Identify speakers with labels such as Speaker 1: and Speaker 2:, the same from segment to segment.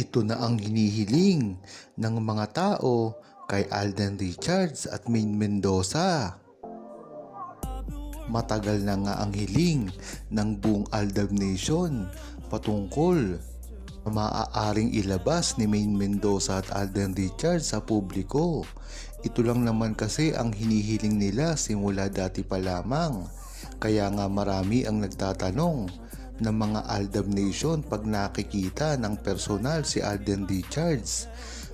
Speaker 1: Ito na ang hinihiling ng mga tao kay Alden Richards at Maine Mendoza. Matagal na nga ang hiling ng buong Aldab Nation patungkol sa maaaring ilabas ni Maine Mendoza at Alden Richards sa publiko. Ito lang naman kasi ang hinihiling nila simula dati pa lamang. Kaya nga marami ang nagtatanong ng mga Aldab Nation pag nakikita ng personal si Alden Richards.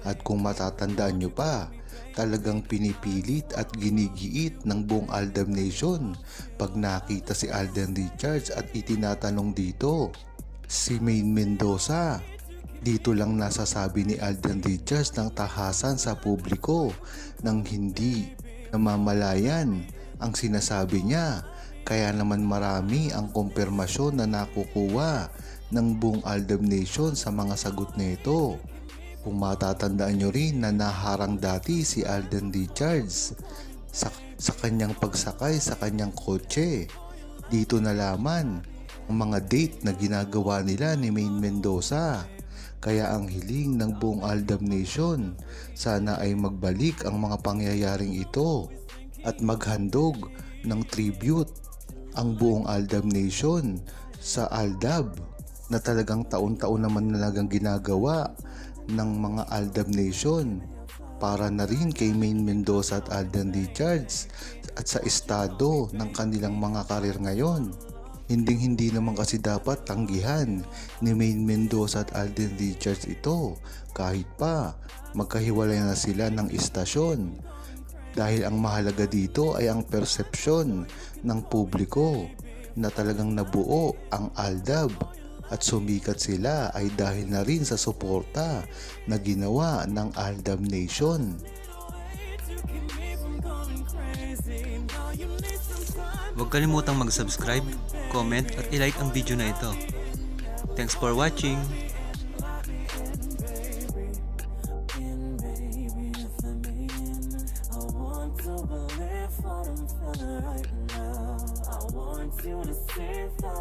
Speaker 1: At kung matatandaan nyo pa, talagang pinipilit at ginigiit ng buong Aldab Nation pag nakita si Alden Richards at itinatanong dito si Maine Mendoza. Dito lang nasasabi ni Alden Richards ng tahasan sa publiko nang hindi namamalayan ang sinasabi niya. Kaya naman marami ang kumpirmasyon na nakukuha ng buong Aldab Nation sa mga sagot nito. Kung matatandaan nyo rin na naharang dati si Alden Richards sa, sa kanyang pagsakay sa kanyang kotse. Dito nalaman ang mga date na ginagawa nila ni Maine Mendoza. Kaya ang hiling ng buong Aldab Nation, sana ay magbalik ang mga pangyayaring ito at maghandog ng tribute ang buong Aldab Nation sa Aldab na talagang taon-taon naman talagang ginagawa ng mga Aldab Nation para na rin kay Maine Mendoza at Alden Richards at sa estado ng kanilang mga karir ngayon. Hinding hindi naman kasi dapat tanggihan ni Maine Mendoza at Alden Richards ito kahit pa magkahiwalay na sila ng istasyon. Dahil ang mahalaga dito ay ang persepsyon ng publiko na talagang nabuo ang Aldab at sumikat sila ay dahil na rin sa suporta na ginawa ng Aldab Nation.
Speaker 2: Huwag kalimutang mag-subscribe, comment at ilike ang video na ito. Thanks for watching!
Speaker 3: Right now. I want you to see that.